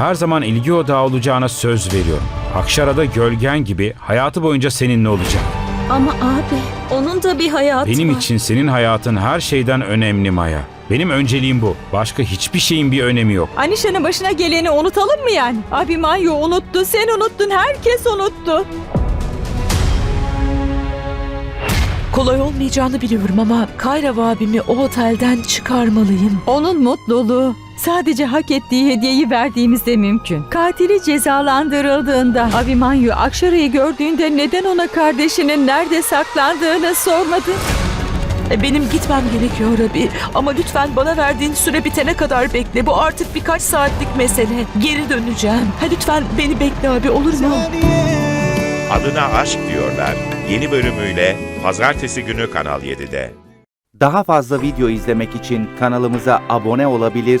Her zaman ilgi odağı olacağına söz veriyorum. Akşara'da gölgen gibi hayatı boyunca seninle olacak. Ama abi onun da bir hayatı Benim var. için senin hayatın her şeyden önemli Maya. Benim önceliğim bu. Başka hiçbir şeyin bir önemi yok. Anişa'nın başına geleni unutalım mı yani? Abi Manyu unuttu, sen unuttun, herkes unuttu. Kolay olmayacağını biliyorum ama Kayra abimi o otelden çıkarmalıyım. Onun mutluluğu sadece hak ettiği hediyeyi verdiğimizde mümkün. Katili cezalandırıldığında Abimanyu Akşara'yı gördüğünde neden ona kardeşinin nerede saklandığını sormadı? E, Benim gitmem gerekiyor abi ama lütfen bana verdiğin süre bitene kadar bekle. Bu artık birkaç saatlik mesele. Geri döneceğim. Ha lütfen beni bekle abi olur mu? Adına aşk diyorlar. Yeni bölümüyle pazartesi günü Kanal 7'de. Daha fazla video izlemek için kanalımıza abone olabilir,